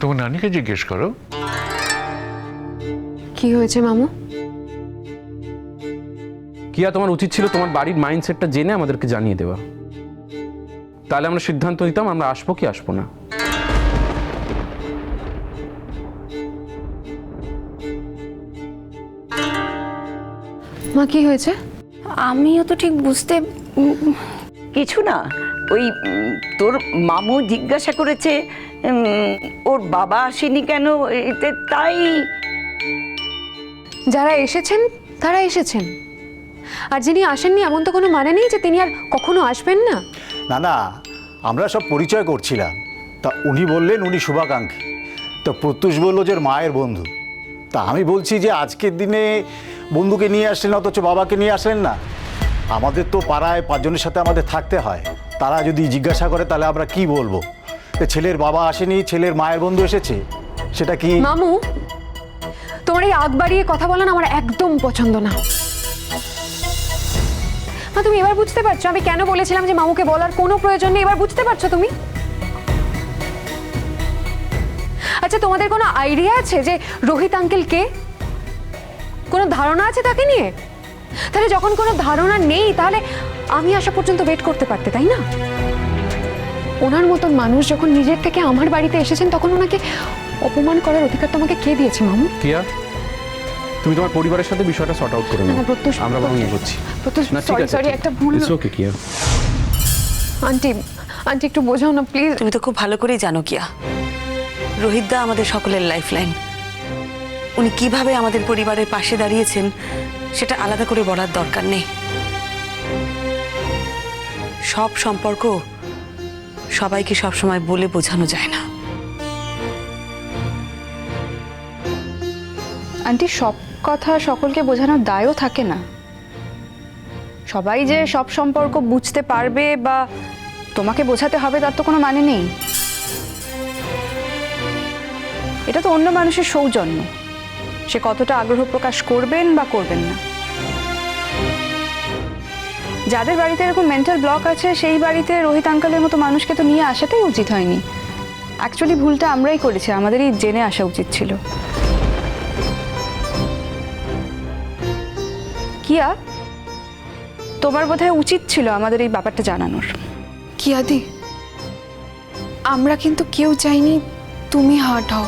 তোমার নানিকে জিজ্ঞেস করো। কি হয়েছে মামু? কিয়া তোমার উচিত ছিল তোমার বাড়ির মাইন্ডসেটটা জেনে আমাদেরকে জানিয়ে দেওয়া। তাহলে আমরা সিদ্ধান্ত নিতাম আমরা আসব কি আসব না। মা কি হয়েছে? আমিও তো ঠিক বুঝতে কিছু না। ওই তোর মামু জিজ্ঞাসা করেছে ওর বাবা আসেনি কেন? এতে তাই যারা এসেছেন তারা এসেছেন। আর যিনি আসেননি এমন তো কোনো মানে নেই যে তিনি আর কখনো আসবেন না? না না আমরা সব পরিচয় করছিলাম। তা উনি বললেন উনি শুভাকাঙ্ক্ষী। তো প্রত্যুষ বলল যে ওর মায়ের বন্ধু। তা আমি বলছি যে আজকের দিনে বন্ধুকে নিয়ে আসলেন অথচ বাবাকে নিয়ে আসলেন না। আমাদের তো পাড়ায় পাঁচজনের সাথে আমাদের থাকতে হয়। তারা যদি জিজ্ঞাসা করে, তাহলে আমরা কি বলব? ছেলের বাবা আসেনি, ছেলের মায়ের বন্ধু এসেছে, সেটা কি? মামু, তোমার এই আগ বাড়িয়ে কথা বলা না আমার একদম পছন্দ না। মা, তুমি এবার বুঝতে পারছ, আমি কেন বলেছিলাম যে মামুকে বলার কোনো প্রয়োজন নেই, এবার বুঝতে পারছ তুমি? আচ্ছা তোমাদের কোনো আইডিয়া আছে যে রোহিত আঙ্কেল কে? কোনো ধারণা আছে তাকে নিয়ে? তাহলে যখন কোনো ধারণা নেই, তাহলে আমি আসা পর্যন্ত ওয়েট করতে পারতে তাই না? ওনার মতন মানুষ যখন নিজের থেকে আমার বাড়িতে এসেছেন তখন ওনাকে অপমান করার অধিকার তোমাকে কে দিয়েছে মামু? কিয়া তুমি তোমার পরিবারের সাথে বিষয়টা সর্ট আউট করে না, নাও। প্রত্যুষ, আমরা বরং প্রত্যুষ। এগোচ্ছি। না ঠিক আছে sorry, একটা ভুল ইটস ওকে কিয়া আন্টি আন্টি একটু বোঝাও না প্লিজ তুমি তো খুব ভালো করেই জানো কিয়া রোহিতদা আমাদের সকলের লাইফ লাইন উনি কীভাবে আমাদের পরিবারের পাশে দাঁড়িয়েছেন সেটা আলাদা করে বলার দরকার নেই। সব সম্পর্ক সবাইকে সবসময় বলে বোঝানো যায় না। আন্টি, সব কথা সকলকে বোঝানোর দায়ও থাকে না। সবাই যে সব সম্পর্ক বুঝতে পারবে বা তোমাকে বোঝাতে হবে, তার তো কোনো মানে নেই। এটা তো অন্য মানুষের সৌজন্য। সে কতটা আগ্রহ প্রকাশ করবেন বা করবেন না। যাদের বাড়িতে এরকম মেন্টাল ব্লক আছে সেই বাড়িতে রোহিত আঙ্কালের মতো মানুষকে তো নিয়ে আসাটাই উচিত হয়নি। অ্যাকচুয়ালি ভুলটা আমরাই করেছি আমাদেরই জেনে আসা উচিত ছিল। কিয়া তোমার বোধহয় উচিত ছিল আমাদের এই ব্যাপারটা জানানোর। কি আদি আমরা কিন্তু কেউ চাইনি তুমি হার্ট হও।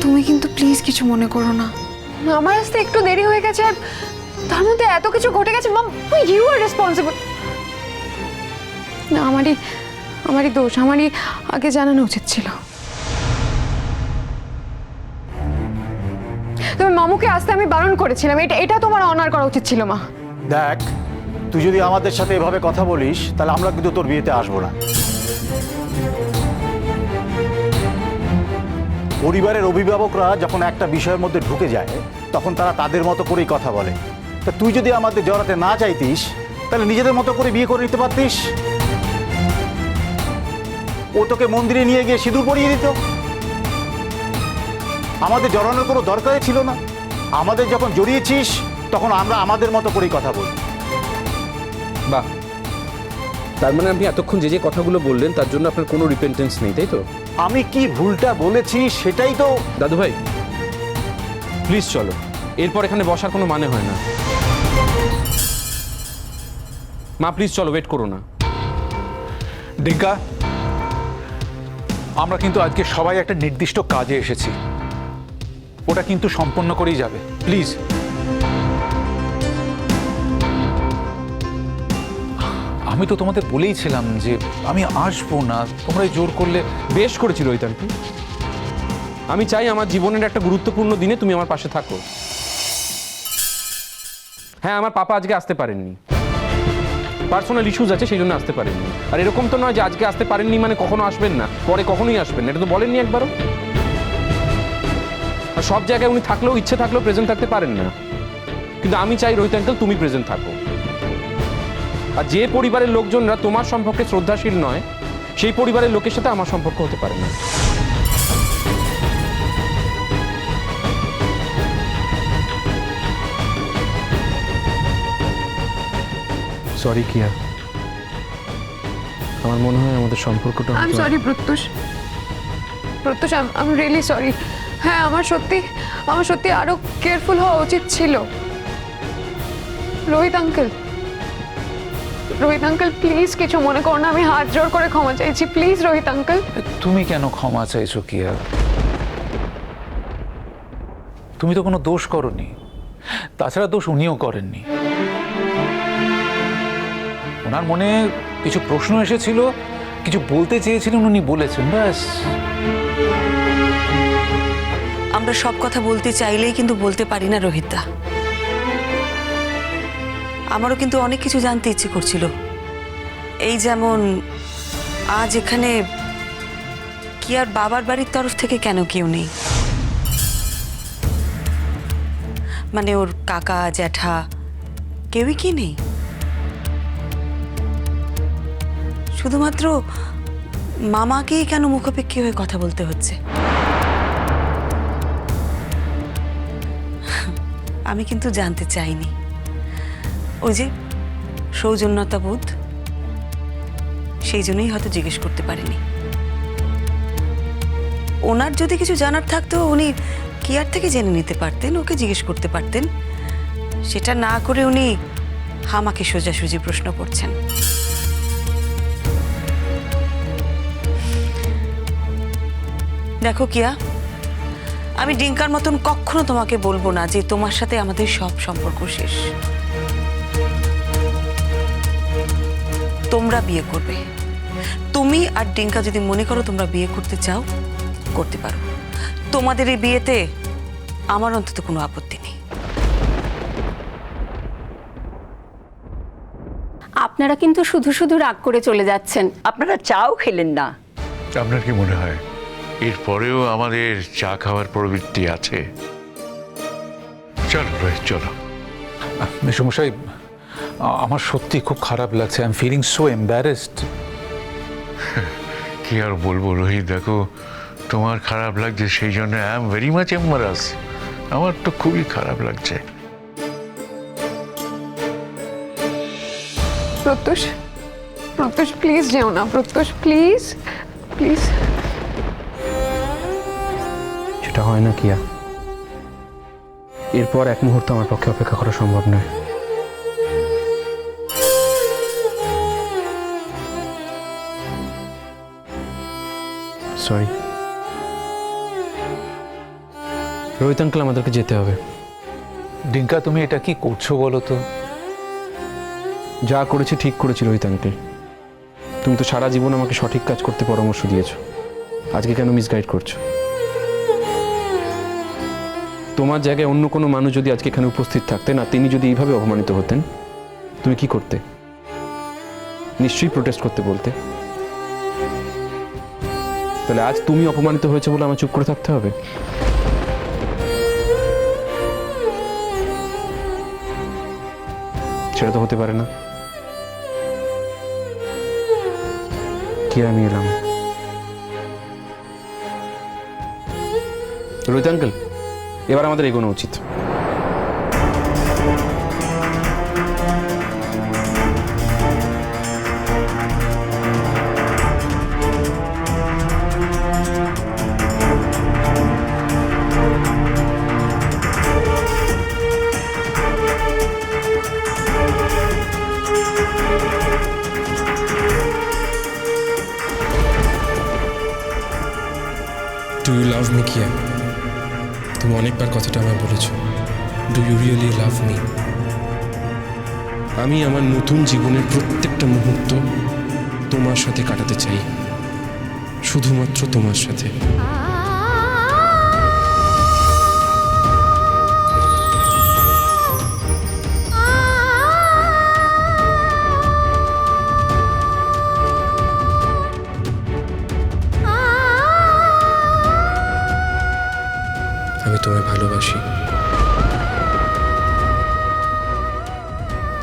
তুমি কিন্তু প্লিজ কিছু মনে করো না। আমার আসতে একটু দেরি হয়ে গেছে আর তার মধ্যে এত কিছু ঘটে গেছে মাম ইউ আর রেসপন্সিবল না আমারই আমারই দোষ আমারই আগে জানানো উচিত ছিল। তবে মামুকে আসতে আমি বারণ করেছিলাম এটা এটা তোমার অনার করা উচিত ছিল মা। দেখ তুই যদি আমাদের সাথে এভাবে কথা বলিস তাহলে আমরা কিন্তু তোর বিয়েতে আসব না। পরিবারের অভিভাবকরা যখন একটা বিষয়ের মধ্যে ঢুকে যায় তখন তারা তাদের মতো করেই কথা বলে। তা তুই যদি আমাদের জড়াতে না চাইতিস তাহলে নিজেদের মতো করে বিয়ে করে নিতে পারতিস? ও তোকে মন্দিরে নিয়ে গিয়ে সিঁদুর পরিয়ে দিত। আমাদের জড়ানোর কোনো দরকারই ছিল না। আমাদের যখন জড়িয়েছিস তখন আমরা আমাদের মতো করেই কথা বলি বাহ। তার মানে আপনি এতক্ষণ যে যে কথাগুলো বললেন তার জন্য আপনার কোনো রিপেন্টেন্স নেই তাই তো? আমি কি ভুলটা বলেছি সেটাই তো দাদু ভাই প্লিজ চলো। এরপর এখানে বসার কোনো মানে হয় না। মা প্লিজ চলো ওয়েট করো না। ডিঙ্কা আমরা কিন্তু আজকে সবাই একটা নির্দিষ্ট কাজে এসেছি। ওটা কিন্তু সম্পন্ন করেই যাবে। প্লিজ আমি তো তোমাদের বলেইছিলাম যে আমি আসব না। তোমরা জোর করলে বেশ করেছিল ওই আন্টি। আমি চাই আমার জীবনের একটা গুরুত্বপূর্ণ দিনে তুমি আমার পাশে থাকো। হ্যাঁ আমার পাপা আজকে আসতে পারেননি। পার্সোনাল ইস্যুজ আছে, সেই জন্য আসতে পারেননি। আর এরকম তো নয় যে আজকে আসতে পারেননি মানে কখনো আসবেন না, পরে কখনোই আসবেন না। এটা তো বলেননি একবারও। আর সব জায়গায় উনি থাকলেও, ইচ্ছে থাকলেও প্রেজেন্ট থাকতে পারেন না। কিন্তু আমি চাই রোহিত আঙ্কেল, তুমি প্রেজেন্ট থাকো। আর যে পরিবারের লোকজনরা তোমার সম্পর্কে শ্রদ্ধাশীল নয়, সেই পরিবারের লোকের সাথে আমার সম্পর্ক হতে পারে না। সরি কিয়া আমার মনে হয় আমাদের সম্পর্কটা আই এম হয়তো- সরি প্রত্যুষ। প্রত্যুষ আমি রিয়েলি সরি হ্যাঁ আমার সত্যি আমার সত্যি আরও কেয়ারফুল হওয়া উচিত ছিল। Rohit uncle Rohit uncle please কিছু মনে করো না আমি হাত জোর করে ক্ষমা চাইছি। প্লিজ রোহিত আঙ্কেল তুমি কেন ক্ষমা চাইছো কিয়া তুমি তো কোনো দোষ করনি। তাছাড়া দোষ উনিও করেননি। ওনার মনে কিছু প্রশ্ন এসেছিল, কিছু বলতে চেয়েছিলেন, উনি বলেছেন, ব্যাস। আমরা সব কথা বলতে চাইলেই কিন্তু বলতে পারি না রোহিতদা। আমারও কিন্তু অনেক কিছু জানতে ইচ্ছে করছিল। এই যেমন, আজ এখানে কি আর বাবার বাড়ির তরফ থেকে কেন কেউ নেই? মানে ওর কাকা, জ্যাঠা, কেউই কি নেই? শুধুমাত্র মামাকেই কেন মুখাপেক্ষী হয়ে কথা বলতে হচ্ছে? আমি কিন্তু জানতে চাইনি। ওই যে সৌজন্যতা বোধ সেই জন্যই হয়তো জিজ্ঞেস করতে পারিনি। ওনার যদি কিছু জানার থাকতো, উনি কেয়ার থেকে জেনে নিতে পারতেন, ওকে জিজ্ঞেস করতে পারতেন? সেটা না করে উনি হামাকে সোজাসুজি প্রশ্ন করছেন। দেখো কিয়া আমি ডিঙ্কার মতন কখনো তোমাকে বলব না যে তোমার সাথে আমাদের সব সম্পর্ক শেষ। তোমরা বিয়ে করবে। তুমি আর ডিঙ্কা যদি মনে করো তোমরা বিয়ে করতে চাও করতে পারো। তোমাদের এই বিয়েতে আমার অন্তত কোনো আপত্তি নেই। আপনারা কিন্তু শুধু শুধু রাগ করে চলে যাচ্ছেন। আপনারা চাও খেলেন না। আপনার কি মনে হয়? এরপরেও আমাদের চা খাওয়ার প্রবৃত্তি আছে। চলো রোহিত চলো। মেসমশাই আমার সত্যি খুব খারাপ লাগছে। I am feeling so embarrassed কি আর বলব রোহিত দেখো তোমার খারাপ লাগছে সেই জন্য I am very much embarrass আমার তো খুবই খারাপ লাগছে। প্রত্যুষ প্রত্যুষ প্লিজ যেও না। প্রত্যুষ প্লিজ প্লিজ হয় না কিয়া? এরপর এক মুহূর্ত আমার পক্ষে অপেক্ষা করা সম্ভব নয়। সরি রোহিত আঙ্কেল আমাদেরকে যেতে হবে। ডিঙ্কা তুমি এটা কি করছ বলো তো? যা করেছি ঠিক করেছি রোহিত আঙ্কেল তুমি তো সারা জীবন আমাকে সঠিক কাজ করতে পরামর্শ দিয়েছ। আজকে কেন মিসগাইড করছ? তোমার জায়গায় অন্য কোনো মানুষ যদি আজকে এখানে উপস্থিত থাকতেন আর তিনি যদি এইভাবে অপমানিত হতেন, তুমি কি করতে? নিশ্চয়ই প্রোটেস্ট করতে বলতে। তাহলে আজ তুমি অপমানিত হয়েছে বলে আমার চুপ করে থাকতে হবে? সেটা তো হতে পারে না। কি আমি এলাম? রোহিত আঙ্কেল এবার আমাদের এগোনো উচিত। অনেকবার কথাটা আমায় বলেছ। Do you really love me আমি আমার নতুন জীবনের প্রত্যেকটা মুহূর্ত তোমার সাথে কাটাতে চাই। শুধুমাত্র তোমার সাথে। ভালোবাসি।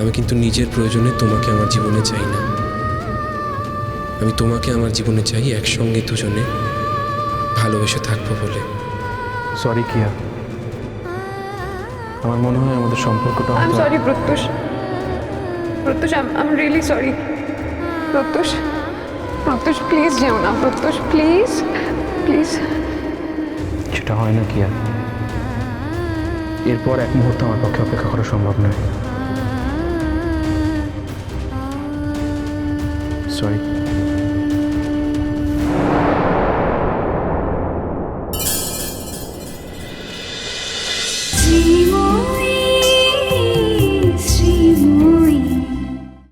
আমি কিন্তু নিজের প্রয়োজনে তোমাকে আমার জীবনে চাই না। আমি তোমাকে আমার জীবনে চাই একসঙ্গে দুজনে ভালোবেসে থাকব বলে। সরি কিয়া আমার মনে হয় আমাদের সম্পর্কটা I am sorry Pratyush. Pratyush I am really sorry Pratyush Pratyush please যেও না। প্রত্যুষ প্লিজ প্লিজ সেটা হয় না কি আর এরপর এক মুহূর্ত আমার পক্ষে অপেক্ষা করা সম্ভব নয়। সরি